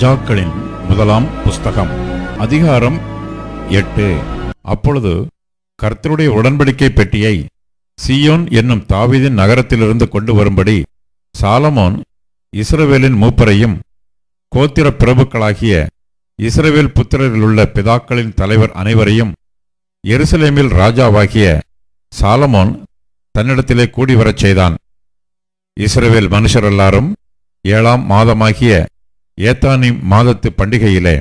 ராஜாக்களின் முதலாம் புஸ்தகம் அதிகாரம் எட்டு. அப்பொழுது கர்த்தருடைய உடன்படிக்கை பெட்டியை சியோன் என்னும் தாவிதின் நகரத்திலிருந்து கொண்டு வரும்படி சாலமோன் இஸ்ரவேலின் மூப்பரையும் கோத்திர பிரபுக்களாகிய இஸ்ரவேல் புத்திரரிலுள்ள பிதாக்களின் தலைவர் அனைவரையும் எருசலேமில் ராஜாவாகிய சாலமோன் தன்னிடத்திலே கூடி வரச் செய்தான். இஸ்ரவேல் மனுஷரெல்லாரும் ஏழாம் மாதமாகிய ஏத்தானி மாதத்து பண்டிகையிலே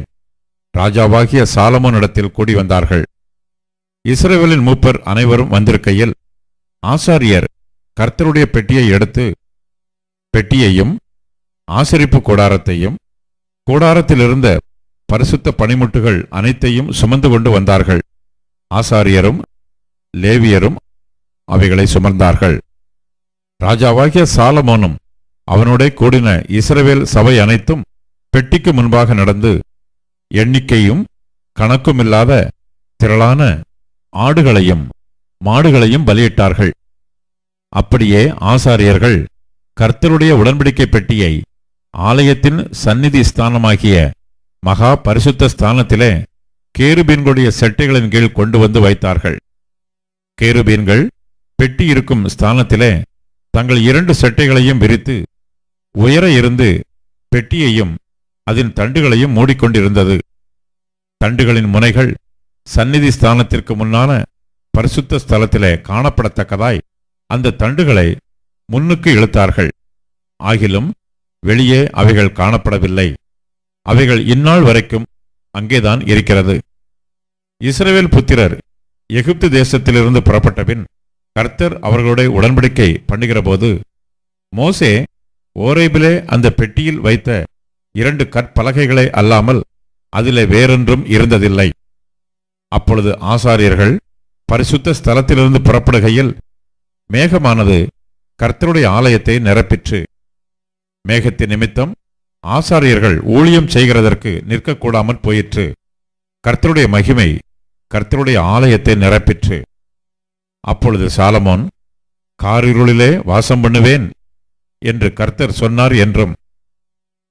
ராஜாவாகிய சாலமோனிடத்தில் கூடி வந்தார்கள். இஸ்ரேவேலின் மூப்பர் அனைவரும் வந்திருக்கையில் ஆசாரியர் கர்த்தருடைய பெட்டியை எடுத்து பெட்டியையும் ஆசரிப்பு கூடாரத்தையும் கூடாரத்திலிருந்த பரிசுத்த பனிமுட்டுகள் அனைத்தையும் சுமந்து கொண்டு வந்தார்கள். ஆசாரியரும் லேவியரும் அவைகளை சுமந்தார்கள். ராஜாவாகிய சாலமோனும் அவனோட கூடின இஸ்ரவேல் சபை அனைத்தும் பெட்டிக்கு முன்பாக நடந்து எண்ணிக்கையும் கணக்குமில்லாத திரளான ஆடுகளையும் மாடுகளையும் பலியிட்டார்கள். அப்படியே ஆசாரியர்கள் கர்த்தருடைய உடன்படிக்கை பெட்டியை ஆலயத்தின் சந்நிதி ஸ்தானமாகிய மகா பரிசுத்த ஸ்தானத்திலே கேருபீன்களுடைய செட்டைகளின் கீழ் கொண்டு வந்து வைத்தார்கள். கேருபீன்கள் பெட்டி இருக்கும் ஸ்தானத்திலே தங்கள் இரண்டு செட்டைகளையும் விரித்து உயர இருந்து பெட்டியையும் அதன் தண்டுகளையும் மூடிக்கொண்டிருந்தது. தண்டுகளின் முனைகள் சந்நிதி ஸ்தானத்திற்கு முன்னான பரிசுத்த ஸ்தலத்திலே காணப்படத்தக்கதாய் அந்த தண்டுகளை முன்னுக்கு இழுத்தார்கள். ஆகிலும் வெளியே அவைகள் காணப்படவில்லை. அவைகள் இந்நாள் வரைக்கும் அங்கேதான் இருக்கிறது. இஸ்ரவேல் புத்திரர் எகிப்து தேசத்திலிருந்து புறப்பட்டபின் கர்த்தர் அவர்களுடைய உடன்படிக்கை பண்ணுகிறபோது மோசே ஓரேபிலே அந்த பெட்டியில் வைத்த இரண்டு கற்பலகைகளை அல்லாமல் அதிலே வேறொன்றும் இருந்ததில்லை. அப்பொழுது ஆசாரியர்கள் பரிசுத்த ஸ்தலத்திலிருந்து புறப்படுகையில் மேகமானது கர்த்தருடைய ஆலயத்தை நிரப்பிற்று. மேகத்தின் நிமித்தம் ஆசாரியர்கள் ஊழியம் செய்கிறதற்கு நிற்கக்கூடாமற் போயிற்று. கர்த்தருடைய மகிமை கர்த்தருடைய ஆலயத்தை நிரப்பிற்று. அப்பொழுது சாலமோன் காரிருளிலே வாசம் பண்ணுவேன் என்று கர்த்தர் சொன்னார் என்றும்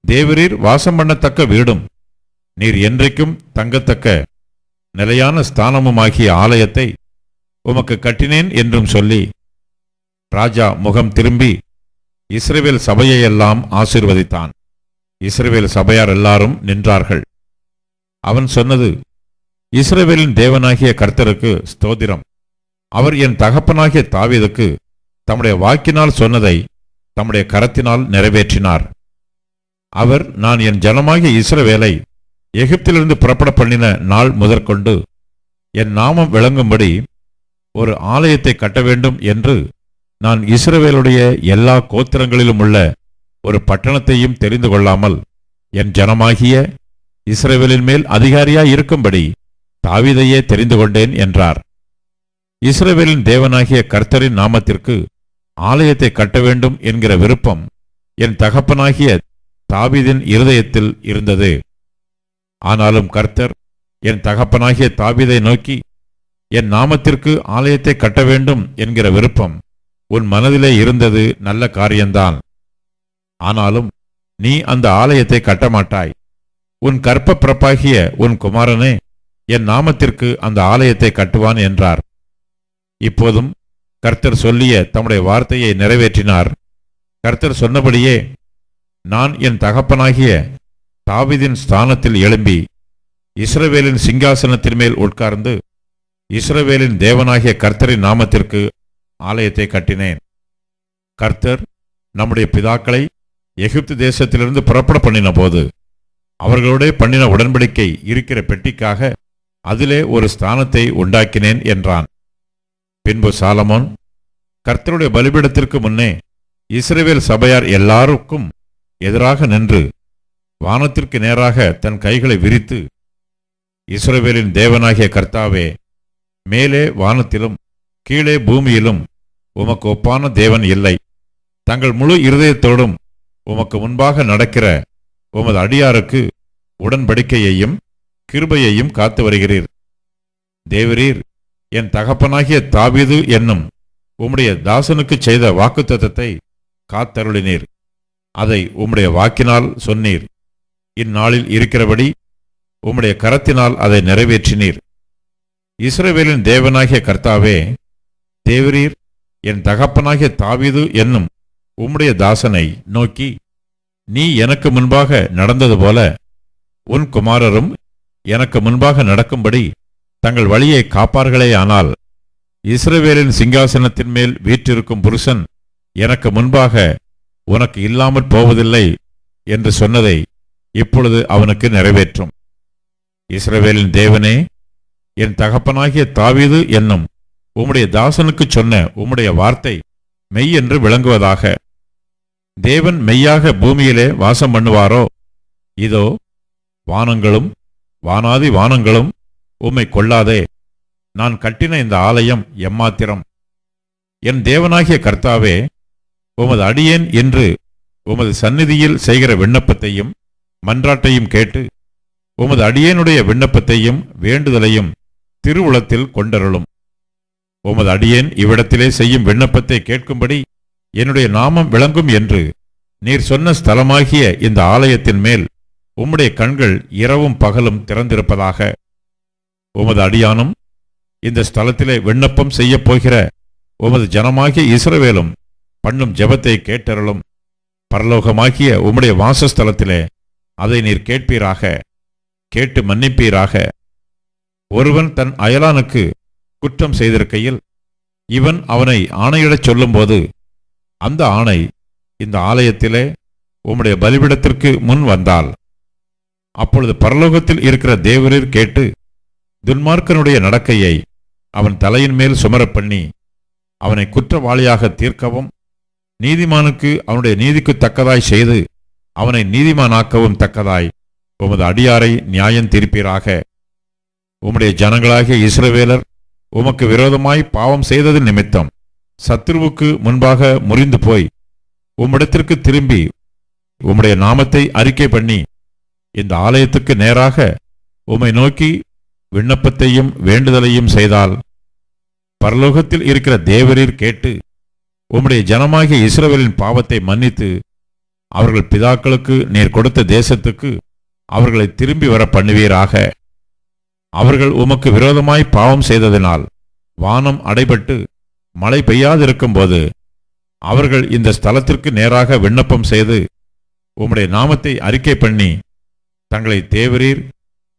தேவரீர் வாசம் பண்ணத்தக்க வீடும். நீர் என்றைக்கும் தங்கத்தக்க நிலையான ஸ்தானமுமாகிய ஆலயத்தை உமக்கு கட்டினேன் என்றும் சொல்லி ராஜா முகம் திரும்பி இஸ்ரேவேல் சபையையெல்லாம் ஆசீர்வதித்தான். இஸ்ரேவேல் சபையார் எல்லாரும் நின்றார்கள். அவன் சொன்னது இஸ்ரேவேலின் தேவனாகிய கர்த்தருக்கு ஸ்தோதிரம் அவர் என் தகப்பனாகிய தாவீதுக்கு தம்முடைய வாக்கினால் சொன்னதை தம்முடைய கரத்தினால் நிறைவேற்றினார். அவர் நான் என் ஜனமாகிய இஸ்ரவேலை எகிப்திலிருந்து புறப்பட பண்ணின நாள் முதற்கொண்டு என் நாமம் விளங்கும்படி ஒரு ஆலயத்தை கட்ட வேண்டும் என்று நான் இஸ்ரவேலுடைய எல்லா கோத்திரங்களிலும் உள்ள ஒரு பட்டணத்தையும் தெரிந்து கொள்ளாமல் என் ஜனமாகிய இஸ்ரேவேலின் மேல் அதிகாரியாய் இருக்கும்படி தாவீதையே தெரிந்து கொண்டேன் என்றார். இஸ்ரேவேலின் தேவனாகிய கர்த்தரின் நாமத்திற்கு ஆலயத்தை கட்ட வேண்டும் என்கிற விருப்பம் என் தகப்பனாகிய தாவிதின் இருதயத்தில் இருந்தது. ஆனாலும் கர்த்தர் என் தகப்பனாகிய தாவிதை நோக்கி என் நாமத்திற்கு ஆலயத்தை கட்ட வேண்டும் என்கிற விருப்பம் உன் மனதிலே இருந்தது நல்ல காரியம்தான் ஆனாலும் நீ அந்த ஆலயத்தை கட்டமாட்டாய். உன் கற்ப பிறப்பாகிய உன் குமாரனே என் நாமத்திற்கு அந்த ஆலயத்தை கட்டுவான் என்றார். இப்போதும் கர்த்தர் சொல்லிய தம்முடைய வார்த்தையை நிறைவேற்றினார். கர்த்தர் சொன்னபடியே நான் என் தகப்பனாகிய தாவிதின் ஸ்தானத்தில் எழும்பி இஸ்ரவேலின் சிங்காசனத்தின் மேல் உட்கார்ந்து இஸ்ரவேலின் தேவனாகிய கர்த்தரின் நாமத்திற்கு ஆலயத்தை கட்டினேன். கர்த்தர் நம்முடைய பிதாக்களை எகிப்து தேசத்திலிருந்து புறப்பட பண்ணின போது அவர்களோட பண்ணின உடன்படிக்கை இருக்கிற பெட்டிக்காக அதிலே ஒரு ஸ்தானத்தை உண்டாக்கினேன் என்றான். பின்பு சாலமோன் கர்த்தருடைய பலிபீடத்திற்கு முன்னே இஸ்ரேவேல் சபையார் எல்லாருக்கும் எதிராக நின்று வானத்திற்கு நேராக தன் கைகளை விரித்து இஸ்ரவேலின் தேவனாகிய கர்த்தாவே மேலே வானத்திலும் கீழே பூமியிலும் உமக்கு ஒப்பான தேவன் இல்லை. தங்கள் முழு இருதயத்தோடும் உமக்கு முன்பாக நடக்கிற உமது அடியாருக்கு உடன்படிக்கையையும் கிருபையையும் காத்து வருகிறீர். தேவரீர் என் தகப்பனாகிய தாவீது என்னும் உம்முடைய தாசனுக்குச் செய்த வாக்குத்தத்தத்தை காத்தருளினீர். அதை உம்முடைய வாக்கினால் சொன்னீர். இந்நாளில் இருக்கிறபடி உம்முடைய கரத்தினால் அதை நிறைவேற்றினீர். இஸ்ரவேலின் தேவனாகிய கர்த்தாவே தேவரீர் என் தகப்பனாகிய தாவீது என்னும் உம்முடைய தாசனை நோக்கி நீ எனக்கு முன்பாக நடந்தது போல உன் குமாரரும் எனக்கு முன்பாக நடக்கும்படி தங்கள் வழியை காப்பார்களே ஆனால் இஸ்ரவேலின் சிங்காசனத்தின் மேல் வீற்றிருக்கும் புருஷன் எனக்கு முன்பாக உனக்கு இல்லாமற் போவதில்லை என்று சொன்னதை இப்பொழுது அவனுக்கு நிறைவேற்றும். இஸ்ரவேலின் தேவனே என் தகப்பனாகிய தாவீது என்னும் உம்முடைய தாசனுக்கு சொன்ன உம்முடைய வார்த்தை மெய் என்று விளங்குவதாக. தேவன் மெய்யாக பூமியிலே வாசம் பண்ணுவாரோ? இதோ வானங்களும் வானாதி வானங்களும் உம்மை கொள்ளாதே. நான் கட்டின இந்த ஆலயம் எம்மாத்திரம். என் தேவனாகிய கர்த்தாவே உமது அடியேன் என்று உமது சந்நிதியில் செய்கிற விண்ணப்பத்தையும் மன்றாட்டையும் கேட்டு உமது அடியேனுடைய விண்ணப்பத்தையும் வேண்டுதலையும் திருவுளத்தில் கொண்டருளும். உமது அடியேன் இவ்விடத்திலே செய்யும் விண்ணப்பத்தை கேட்கும்படி என்னுடைய நாமம் விளங்கும் என்று நீர் சொன்ன ஸ்தலமாகிய இந்த ஆலயத்தின் மேல் உம்முடைய கண்கள் இரவும் பகலும் திறந்திருப்பதாக உமது அடியானும் இந்த ஸ்தலத்திலே விண்ணப்பம் செய்யப் போகிற உமது ஜனமாகிய இஸ்ரவேலும் பண்ணும் ஜெபத்தை கேட்டருளும். பரலோகமாகிய உம்முடைய வாசஸ்தலத்திலே அதை நீர் கேட்பீராக கேட்டு மன்னிப்பீராக. ஒருவன் தன் அயலானுக்கு குற்றம் செய்திருக்கையில் இவன் அவனை ஆணையிடச் சொல்லும்போது அந்த ஆணை இந்த ஆலயத்திலே உம்முடைய பலிபிடத்திற்கு முன் வந்தால் அப்பொழுது பரலோகத்தில் இருக்கிற தேவரீர் கேட்டு துன்மார்க்கனுடைய நடக்கையை அவன் தலையின் மேல் சுமரப் பண்ணி அவனை குற்றவாளியாக தீர்க்கவும் நீதிமானுக்கு அவனுடைய நீதிக்கு தக்கதாய் செய்து அவனை நீதிமானாக்கவும் தக்கதாய். உமது அடியாரை நியாயம் தீர்ப்பீராக. உம்முடைய ஜனங்களாகிய இஸ்ரவேலர் உமக்கு விரோதமாய் பாவம் செய்தது நிமித்தம் சத்ருவுக்கு முன்பாக முறிந்து போய் உம்மிடத்திற்கு திரும்பி உம்முடைய நாமத்தை அறிக்கை பண்ணி இந்த ஆலயத்துக்கு நேராக உம்மை நோக்கி விண்ணப்பத்தையும் வேண்டுதலையும் செய்தால் பரலோகத்தில் இருக்கிற தேவரீர் கேட்டு உம்முடைய ஜனமாகிய இஸ்ரவேலின் பாவத்தை மன்னித்து அவர்கள் பிதாக்களுக்கு நீர் கொடுத்த தேசத்துக்கு அவர்களை திரும்பி வர பண்ணுவீராக அவர்கள் உமக்கு விரோதமாய் பாவம் செய்ததினால் வானம் அடைபட்டு மழை பெய்யாதிருக்கும்போது அவர்கள் இந்த ஸ்தலத்திற்கு நேராக விண்ணப்பம் செய்து உம்முடைய நாமத்தை அறிக்கை பண்ணி தங்களை தேவரீர்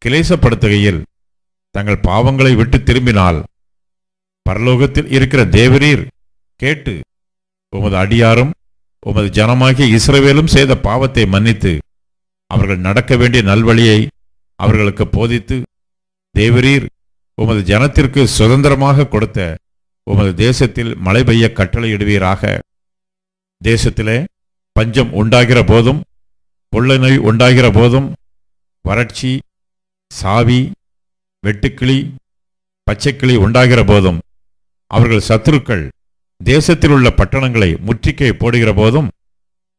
கிளேசப்படுத்துகையில் தங்கள் பாவங்களை விட்டு திரும்பினால் பரலோகத்தில் இருக்கிற தேவரீர் கேட்டு உமது அடியாரும் உமது ஜனமாகிய இஸ்ரவேலும் செய்த பாவத்தை மன்னித்து அவர்கள் நடக்க வேண்டிய நல்வழியை அவர்களுக்கு போதித்து தேவரீர் உமது ஜனத்திற்கு சுதந்திரமாக கொடுத்த உமது தேசத்தில் மழை பெய்ய கட்டளையிடுவீராக. தேசத்திலே பஞ்சம் உண்டாகிற போதும் கொள்ளை நோய் உண்டாகிற போதும் வறட்சி சாவி வெட்டுக்கிளி பச்சைக்கிளி உண்டாகிற போதும் அவர்கள் சத்துருக்கள் தேசத்தில் உள்ள பட்டணங்களை முற்றிக்கை போடுகிற போதும்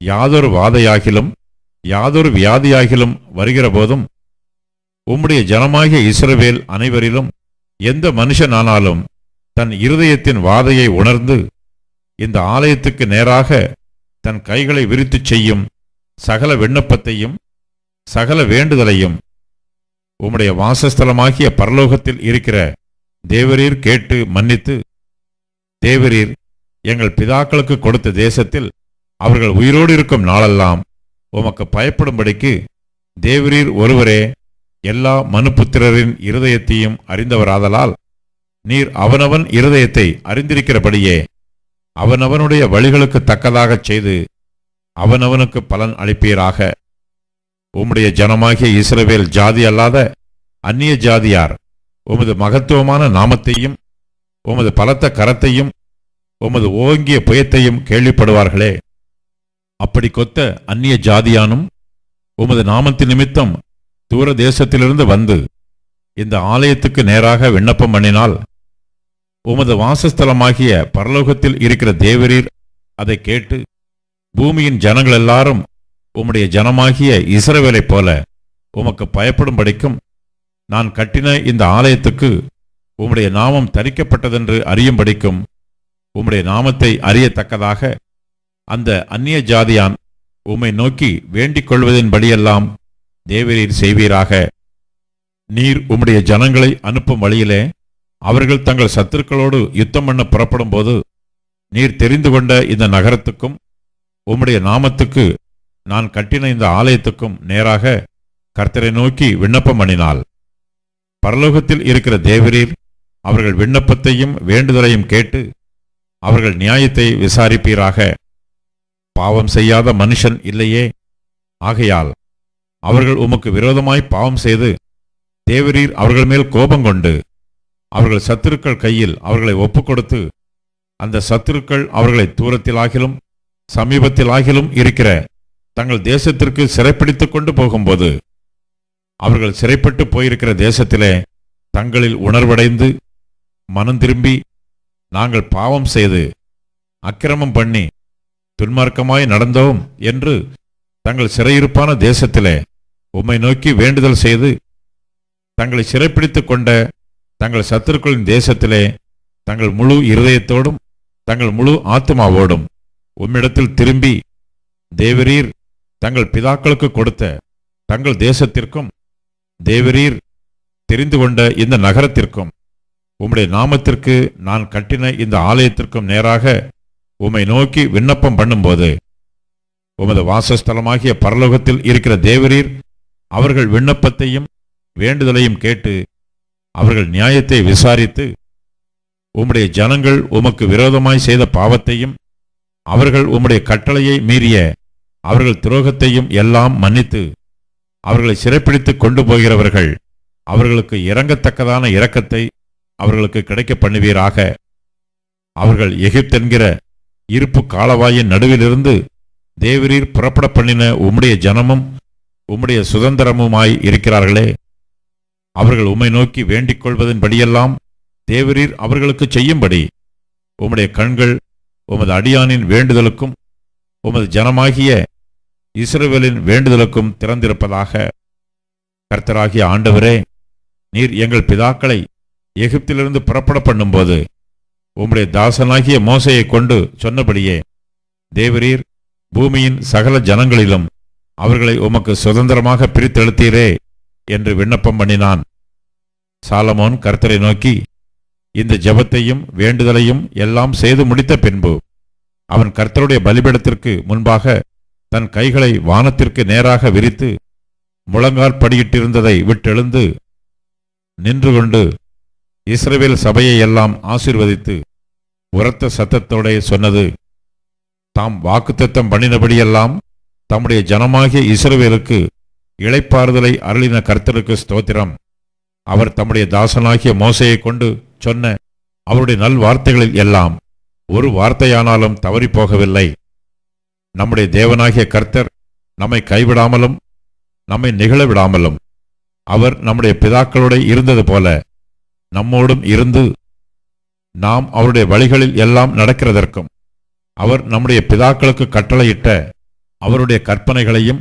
யாதொரு வாதையாகிலும் யாதொரு வியாதியாகிலும் வருகிற போதும் உம்முடைய ஜனமாகிய இஸ்ரவேல் அனைவரிலும் எந்த மனுஷனானாலும் தன் இருதயத்தின் வாதையை உணர்ந்து இந்த ஆலயத்துக்கு நேராக தன் கைகளை விரித்துச் செய்யும் சகல விண்ணப்பத்தையும் சகல வேண்டுதலையும் உம்முடைய வாசஸ்தலமாகிய பரலோகத்தில் இருக்கிற தேவரீர் கேட்டு மன்னித்து தேவரீர் எங்கள் பிதாக்களுக்கு கொடுத்த தேசத்தில் அவர்கள் உயிரோடு இருக்கும் நாளெல்லாம் உமக்கு பயப்படும்படிக்கு தேவரீர் ஒருவரே எல்லா மனுபுத்திரரின் இருதயத்தையும் அறிந்தவராதலால் நீர் அவனவன் இருதயத்தை அறிந்திருக்கிறபடியே அவனவனுடைய வழிகளுக்கு தக்கதாகச் செய்து அவனவனுக்கு பலன் அளிப்பீராக. உம்முடைய ஜனமாகிய இஸ்ரவேல் ஜாதி அல்லாத அந்நிய ஜாதியார் உமது மகத்துவமான நாமத்தையும் உமது பலத்த கரத்தையும் உமது ஓங்கிய புயத்தையும் கேள்விப்படுவார்களே. அப்படி கொத்த அந்நிய ஜாதியானும் உமது நாமத்தின் நிமித்தம் தூர தேசத்திலிருந்து வந்து இந்த ஆலயத்துக்கு நேராக விண்ணப்பம் பண்ணினால் உமது வாசஸ்தலமாகிய பரலோகத்தில் இருக்கிற தேவரீர் அதை கேட்டு பூமியின் ஜனங்கள் எல்லாரும் உம்முடைய ஜனமாகிய இசரவேலைப் போல உமக்கு பயப்படும்படிக்கும் நான் கட்டின இந்த ஆலயத்துக்கு உம்முடைய நாமம் தரிக்கப்பட்டதென்று அறியும்படிக்கும் உம்முடைய நாமத்தை அறியத்தக்கதாக அந்த அந்நிய ஜாதியான் உம்மை நோக்கி வேண்டிக் கொள்வதின்படியெல்லாம் தேவரீர் செய்வீராக. நீர் உம்முடைய ஜனங்களை அனுப்பும் வழியிலே அவர்கள் தங்கள் சத்துருக்களோடு யுத்தம் பண்ண புறப்படும் போது நீர் தெரிந்து கொண்ட இந்த நகரத்துக்கும் உம்முடைய நாமத்துக்கு நான் கட்டின இந்த ஆலயத்துக்கும் நேராக கர்த்தரை நோக்கி விண்ணப்பம் பண்ணினாள். பரலோகத்தில் இருக்கிற தேவரீர் அவர்கள் விண்ணப்பத்தையும் வேண்டுதலையும் கேட்டு அவர்கள் நியாயத்தை விசாரிப்பீராக. பாவம் செய்யாத மனுஷன் இல்லையே. ஆகையால் அவர்கள் உமக்கு விரோதமாய் பாவம் செய்து தேவரீர் அவர்கள் மேல் கோபம் கொண்டு அவர்கள் சத்துருக்கள் கையில் அவர்களை ஒப்புக்கொடுத்து அந்த சத்துருக்கள் அவர்களை தூரத்திலாகிலும் சமீபத்திலாகிலும் இருக்கிற தங்கள் தேசத்திற்கு சிறைப்பிடித்து கொண்டு போகும்போது அவர்கள் சிறைப்பட்டு போயிருக்கிற தேசத்திலே தங்களில் உணர்வடைந்து மனம் திரும்பி நாங்கள் பாவம் செய்து அக்கிரமம் பண்ணி துன்மார்க்கமாய் நடந்தோம் என்று தங்கள் சிறையிருப்பான தேசத்திலே உம்மை நோக்கி வேண்டுதல் செய்து தங்களை சிறைப்பிடித்து கொண்ட தங்கள் சத்துருக்களின் தேசத்திலே தங்கள் முழு இருதயத்தோடும் தங்கள் முழு ஆத்மாவோடும் உம்மிடத்தில் திரும்பி தேவரீர் தங்கள் பிதாக்களுக்கு கொடுத்த தங்கள் தேசத்திற்கும் தேவரீர் தெரிந்து கொண்ட இந்த நகரத்திற்கும் உம்முடைய நாமத்திற்கு நான் கட்டின இந்த ஆலயத்திற்கும் நேராக உம்மை நோக்கி விண்ணப்பம் பண்ணும்போது உமது வாசஸ்தலமாகிய பரலோகத்தில் இருக்கிற தேவரீர் அவர்கள் விண்ணப்பத்தையும் வேண்டுதலையும் கேட்டு அவர்கள் நியாயத்தை விசாரித்து உம்முடைய ஜனங்கள் உமக்கு விரோதமாய் செய்த பாவத்தையும் அவர்கள் உம்முடைய கட்டளையை மீறிய அவர்கள் துரோகத்தையும் எல்லாம் மன்னித்து அவர்களை சிறைப்பிடித்துக் கொண்டு போகிறவர்கள் அவர்களுக்கு இறங்கத்தக்கதான இரக்கத்தை அவர்களுக்கு கிடைக்க பண்ணுவீராக அவர்கள் எகிப்தென்கிற இருப்பு காலவாயின் நடுவிலிருந்து தேவரீர் புறப்பட பண்ணின உம்முடைய ஜனமும் உம்முடைய சுதந்திரமுமாய் இருக்கிறார்களே. அவர்கள் உம்மை நோக்கி வேண்டிக் கொள்வதன்படியெல்லாம் தேவரீர் அவர்களுக்கு செய்யும்படி உம்முடைய கண்கள் உமது அடியானின் வேண்டுதலுக்கும் உமது ஜனமாகிய இஸ்ரேவேலின் வேண்டுதலுக்கும் திறந்திருப்பதாக கர்த்தராகிய ஆண்டவரே நீர் எங்கள் பிதாக்களை எகிப்திலிருந்து புறப்பட பண்ணும்போது உம்முடைய தாசனாகிய மோசையை கொண்டு சொன்னபடியே தேவரீர் பூமியின் சகல ஜனங்களிலும் அவர்களை உமக்கு சுதந்திரமாக பிரித்தெழுத்தீரே என்று விண்ணப்பம் பண்ணினான். சாலமோன் கர்த்தரை நோக்கி இந்த ஜெபத்தையும் வேண்டுதலையும் எல்லாம் செய்து முடித்த பின்பு அவன் கர்த்தருடைய பலிபீடத்திற்கு முன்பாக தன் கைகளை வானத்திற்கு நேராக விரித்து முழங்கால் படியிட்டிருந்ததை விட்டெழுந்து நின்று கொண்டு இஸ்ரவேல் சபையை எல்லாம் ஆசிர்வதித்து உரத்த சத்தத்தோடே சொன்னது. தாம் வாக்குத்தத்தம் பண்ணினபடியெல்லாம் தம்முடைய ஜனமாகிய இஸ்ரவேலுக்கு இழைப்பாறுதலை அருளின கர்த்தருக்கு ஸ்தோத்திரம். அவர் தம்முடைய தாசனாகிய மோசையை கொண்டு சொன்ன அவருடைய நல்வார்த்தைகளில் எல்லாம் ஒரு வார்த்தையானாலும் தவறிப் போகவில்லை நம்முடைய தேவனாகிய கர்த்தர் நம்மை கைவிடாமலும் நம்மை நிகழ விடாமலும் அவர் நம்முடைய பிதாக்களோட இருந்தது போல நம்மோடும் இருந்து நாம் அவருடைய வழிகளில் எல்லாம் நடக்கிறதற்கும் அவர் நம்முடைய பிதாக்களுக்கு கட்டளையிட்ட அவருடைய கற்பனைகளையும்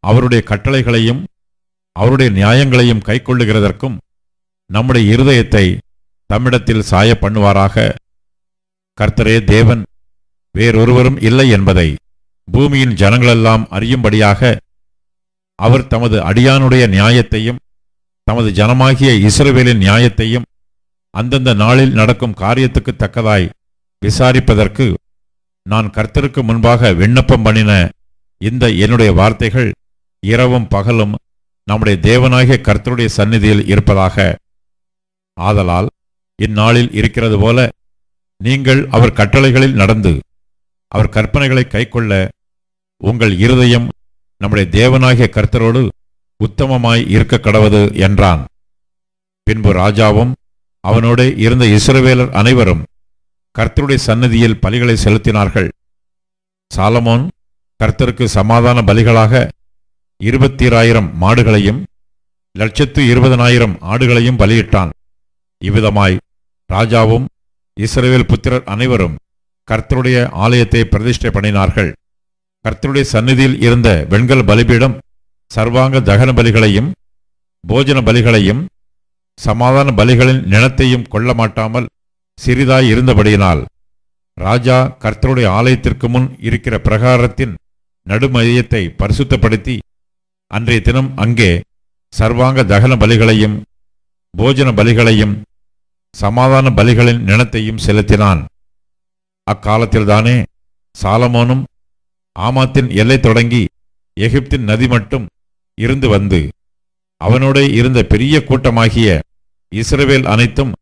அவருடைய கட்டளைகளையும் அவருடைய நியாயங்களையும் கைக்கொள்ளுகிறதற்கும் நம்முடைய இருதயத்தை தம்மிடத்தில் சாய பண்ணுவாராக. கர்த்தரே தேவன் வேறொருவரும் இல்லை என்பதை பூமியின் ஜனங்களெல்லாம் அறியும்படியாக அவர் தமது அடியானுடைய நியாயத்தையும் தமது ஜனமாகிய இஸ்ரவேலின் நியாயத்தையும் அந்தந்த நாளில் நடக்கும் காரியத்துக்கு தக்கதாய் விசாரிப்பதற்கு நான் கர்த்தருக்கு முன்பாக விண்ணப்பம் பண்ணின இந்த என்னுடைய வார்த்தைகள் இரவும் பகலும் நம்முடைய தேவனாகிய கர்த்தருடைய சந்நிதியில் இருப்பதாக. ஆதலால் இந்நாளில் இருக்கிறது போல நீங்கள் அவர் கட்டளைகளில் நடந்து அவர் கற்பனைகளை கைக்கொள்ள உங்கள் இருதயம் நம்முடைய தேவனாகிய கர்த்தரோடு உத்தமமாய் இருக்க கடவது என்றான். பின்பு ராஜாவும் அவனோடு இருந்த இஸ்ரவேலர் அனைவரும் கர்த்தருடைய சன்னதியில் பலிகளை செலுத்தினார்கள். சாலமோன் கர்த்தருக்கு சமாதான பலிகளாக இருபத்தீராயிரம் மாடுகளையும் லட்சத்து இருபதனாயிரம் ஆடுகளையும் பலியிட்டான். இவ்விதமாய் ராஜாவும் இஸ்ரவேல் புத்திரர் அனைவரும் கர்த்தருடைய ஆலயத்தை பிரதிஷ்டை பண்ணினார்கள். கர்த்தருடைய சந்நிதியில் இருந்த வெண்கல பலிபீடம் சர்வாங்க தகன பலிகளையும் போஜன பலிகளையும் சமாதான பலிகளின் நிலத்தையும் கொள்ள மாட்டாமல் சிறிதாய் இருந்தபடியினால் ராஜா கர்த்தருடைய ஆலயத்திற்கு முன் இருக்கிற பிரகாரத்தின் நடுமையத்தை பரிசுத்தப்படுத்தி அன்றைய தினம் அங்கே சர்வாங்க தகன பலிகளையும் போஜன பலிகளையும் சமாதான பலிகளின் நினத்தையும் செலுத்தினான். அக்காலத்தில்தானே சாலமோனும் ஆமாத்தின் எல்லை தொடங்கி எகிப்தின் நதி மட்டும் இருந்து வந்து அவனோட இருந்த பெரிய கூட்டமாகிய இஸ்ரவேல் அனைத்தும்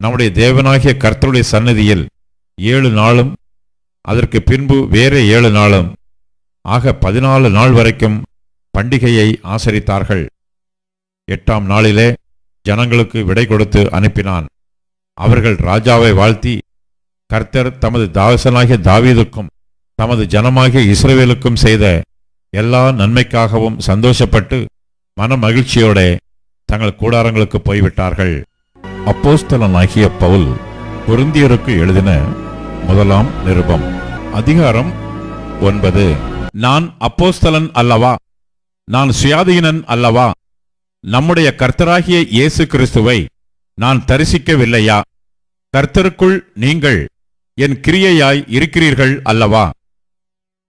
நம்முடைய தேவனாகிய கர்த்தருடைய சன்னதியில் ஏழு நாளும் அதற்கு பின்பு வேறே ஏழு நாளும் ஆக பதினாலு நாள் வரைக்கும் பண்டிகையை ஆசரித்தார்கள். எட்டாம் நாளிலே ஜனங்களுக்கு விடை கொடுத்து அனுப்பினான். அவர்கள் ராஜாவை வாழ்த்தி கர்த்தர் தமது தாசனாகிய தாவீதுக்கும் தமது ஜனமாகிய இஸ்ரவேலுக்கும் செய்த எல்லா நன்மைக்காகவும் சந்தோஷப்பட்டு மன மகிழ்ச்சியோட தங்கள் கூடாரங்களுக்கு போய்விட்டார்கள். அப்போஸ்தலனாகிய பவுல் பொருந்தியருக்கு எழுதின முதலாம் நிருபம் அதிகாரம் ஒன்பது. நான் அப்போஸ்தலன் அல்லவா? நான் சுயாதீனன் அல்லவா? நம்முடைய கர்த்தராகிய இயேசு கிறிஸ்துவை நான் தரிசிக்கவில்லையா? கர்த்தருக்குள் நீங்கள் என் கிரியையாய் இருக்கிறீர்கள் அல்லவா?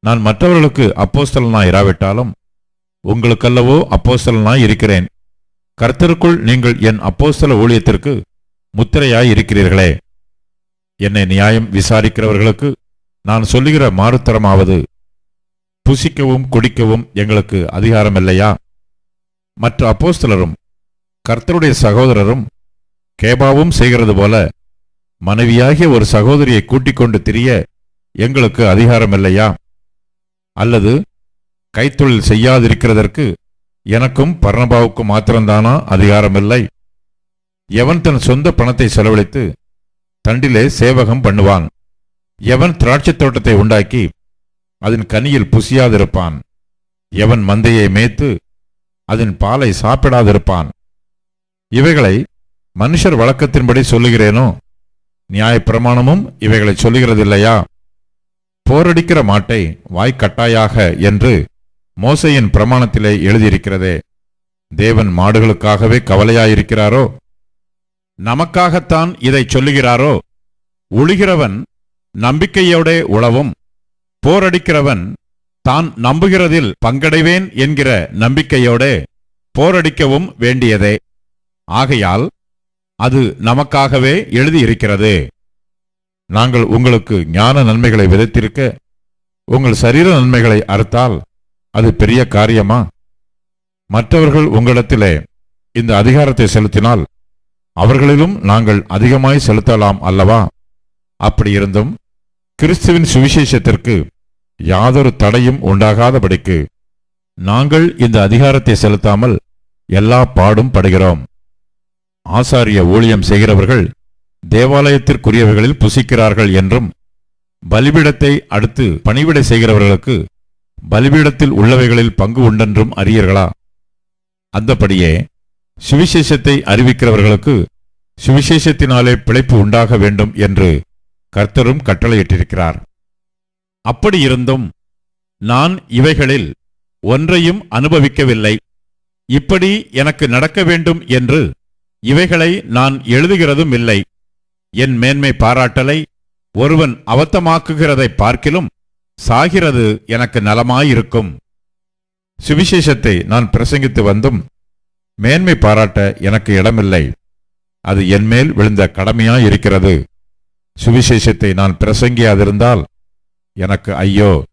நான் மற்றவர்களுக்கு அப்போஸ்தலனாய் இராவிட்டாலும் உங்களுக்கல்லவோ அப்போஸ்தலனாய் இருக்கிறேன். கர்த்தருக்குள் நீங்கள் என் அப்போஸ்தல ஊழியத்திற்கு முத்திரையாய் இருக்கிறீர்களே என்னை நியாயம் விசாரிக்கிறவர்களுக்கு நான் சொல்லுகிற மாறுத்தரமாவது புசிக்கவும் குடிக்கவும் எங்களுக்கு அதிகாரம் இல்லையா மற்ற அப்போஸ்தலரும் கர்த்தருடைய சகோதரரும் கேபாவும் செய்கிறது போல மனைவியாகிய ஒரு சகோதரியை கூட்டிக் கொண்டு திரிய எங்களுக்கு அதிகாரம் இல்லையா அல்லது கைத்தொழில் செய்யாதிருக்கிறதற்கு எனக்கும் பர்ணபாவுக்கும் மாத்திரம்தானா அதிகாரமில்லை. எவன் தன் சொந்த பணத்தை செலவழித்து தண்டிலே சேவகம் பண்ணுவான். எவன் திராட்சைத் தோட்டத்தை உண்டாக்கி அதன் கனியில் புசியாதிருப்பான். எவன் மந்தையை மேய்த்து அதன் பாலை சாப்பிடாதிருப்பான். இவைகளை மனுஷர் வழக்கத்தின்படி சொல்லுகிறேனோ? நியாயப்பிரமாணமும் இவைகளை சொல்லுகிறதில்லையா? போரடிக்கிற மாட்டை வாய்க்கட்டாயாக என்று மோசையின் பிரமாணத்திலே எழுதியிருக்கிறதே. தேவன் மாடுகளுக்காகவே கவலையாயிருக்கிறாரோ? நமக்காகத்தான் இதை சொல்லுகிறாரோ? உழுகிறவன் நம்பிக்கையோட உழவும். போரடிக்கிறவன் தான் நம்புகிறதில் பங்கடைவேன் என்கிற நம்பிக்கையோட போரடிக்கவும் வேண்டியதே. ஆகையால் அது நமக்காகவே எழுதியிருக்கிறது. நாங்கள் உங்களுக்கு ஞான நன்மைகளை விதைத்திருக்க உங்கள் சரீர நன்மைகளை அறுத்தால் அது பெரிய காரியமா? மற்றவர்கள் உங்களிடத்திலே இந்த அதிகாரத்தை செலுத்தினால் அவர்களிலும் நாங்கள் அதிகமாய் செலுத்தலாம் அல்லவா? அப்படி இருந்தும் கிறிஸ்துவின் சுவிசேஷத்திற்கு யாதொரு தடையும் உண்டாகாதபடிக்கு நாங்கள் இந்த அதிகாரத்தை செலுத்தாமல் எல்லா பாடும் படுகிறோம். ஆசாரிய ஊழியம் செய்கிறவர்கள் தேவாலயத்திற்குரியவர்களில் புசிக்கிறார்கள் என்றும் பலிபீடத்தை அடுத்து பணிவிடை செய்கிறவர்களுக்கு பலிபீடத்தில் உள்ளவைகளில் பங்கு உண்டென்றும் அறியீர்களா? அந்தபடியே சுவிசேஷத்தை அறிவிக்கிறவர்களுக்கு சுவிசேஷத்தினாலே பிழைப்பு உண்டாக வேண்டும் என்று கர்த்தரும் கட்டளையிட்டிருக்கிறார். அப்படியிருந்தும் நான் இவைகளில் ஒன்றையும் அனுபவிக்கவில்லை. இப்படி எனக்கு நடக்க வேண்டும் என்று இவைகளை நான் எழுதுகிறதும் இல்லை. என் மேன்மை பாராட்டலை ஒருவன் அவத்தமாக்குகிறதை பார்க்கிலும் சாகிறது எனக்கு நலமாயிருக்கும். சுவிசேஷத்தை நான் பிரசங்கித்து வந்தும் மேன்மை பாராட்ட எனக்கு இடமில்லை. அது என்மேல் விழுந்த கடமையாயிருக்கிறது. சுவிசேஷத்தை நான் பிரசங்கியாதிருந்தால் எனக்கு ஐயோ.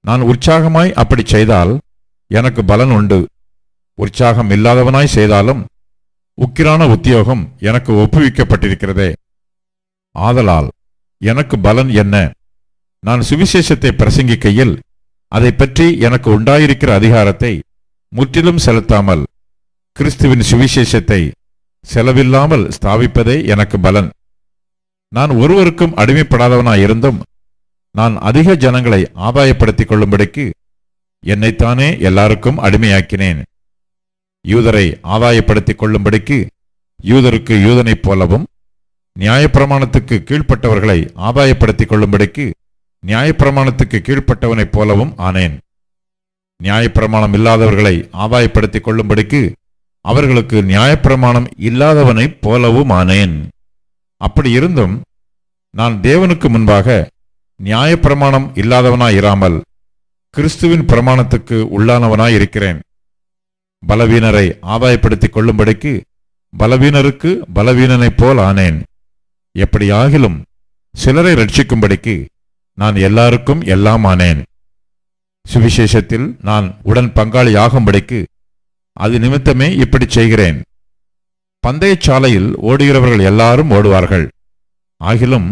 நான் உற்சாகமாய் அப்படி செய்தால் எனக்கு பலன் உண்டு. உற்சாகம் இல்லாதவனாய் செய்தாலும் உக்கிரான உத்தியோகம் எனக்கு ஒப்புவிக்கப்பட்டிருக்கிறதே. ஆதலால் எனக்கு பலன் என்ன? நான் சுவிசேஷத்தை பிரசங்கிக்கையில் அதை பற்றி எனக்கு உண்டாயிருக்கிற அதிகாரத்தை முற்றிலும் செலுத்தாமல் கிறிஸ்துவின் சுவிசேஷத்தை செலவில்லாமல் ஸ்தாபிப்பதே எனக்கு பலன். நான் ஒருவருக்கும் அடிமைப்படாதவனாயிருந்தும் நான் அதிக ஜனங்களை ஆதாயப்படுத்திக் கொள்ளும்படிக்கு என்னைத்தானே எல்லாருக்கும் அடிமையாக்கினேன். யூதரை ஆதாயப்படுத்திக் கொள்ளும்படிக்கு யூதருக்கு யூதனைப் போலவும் நியாயப்பிரமாணத்துக்கு கீழ்ப்பட்டவர்களை ஆதாயப்படுத்திக் கொள்ளும்படிக்கு நியாயப்பிரமாணத்துக்கு கீழ்ப்பட்டவனைப் போலவும் ஆனேன். நியாயப்பிரமாணம் இல்லாதவர்களை ஆதாயப்படுத்திக் கொள்ளும்படிக்கு அவர்களுக்கு நியாயப்பிரமாணம் இல்லாதவனைப் போலவும் ஆனேன். அப்படி இருந்தும் நான் தேவனுக்கு முன்பாக நியாயப்பிரமாணம் இல்லாதவனாய் இராமல் கிறிஸ்துவின் பிரமாணத்துக்கு உள்ளானவனாய் இருக்கிறேன் பலவீனரை ஆதாயப்படுத்திக் கொள்ளும்படிக்கு பலவீனருக்கு பலவீனனைப் போல் ஆனேன். எப்படியாகிலும் சிலரை ரட்சிக்கும்படிக்கு நான் எல்லாருக்கும் எல்லாம் ஆனேன். சுவிசேஷத்தில் நான் உடன் பங்காளியாகும்படிக்கு அது நிமித்தமே இப்படி செய்கிறேன். பந்தயச் சாலையில் ஓடுகிறவர்கள் எல்லாரும் ஓடுவார்கள். ஆகிலும்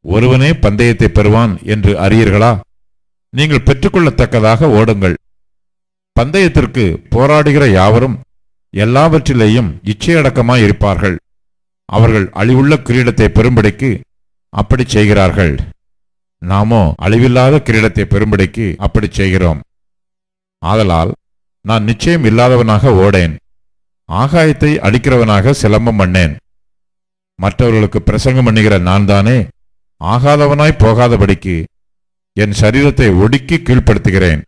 ஒருவனே பந்தயத்தை பெறுவான் என்று அறியீர்களா? நீங்கள் பெற்றுக்கொள்ளத்தக்கதாக ஓடுங்கள். பந்தயத்திற்கு போராடுகிற யாவரும் எல்லாவற்றிலேயும் இச்சையடக்கமாய் இருப்பார்கள். அவர்கள் அழிவுள்ள கிரீடத்தை பெறும்படிக்கு அப்படி செய்கிறார்கள். நாமோ அழிவில்லாத கிரீடத்தை பெரும்படிக்கு அப்படி செய்கிறோம். ஆதலால் நான் நிச்சயம் இல்லாதவனாக ஓடேன். ஆகாயத்தை அடிக்கிறவனாக சிலம்பம் பண்ணேன் மற்றவர்களுக்கு பிரசங்கம் பண்ணுகிற நான் தானே ஆகாதவனாய் போகாதபடிக்கு என் சரீரத்தை ஒடுக்கி கீழ்ப்படுத்துகிறேன்.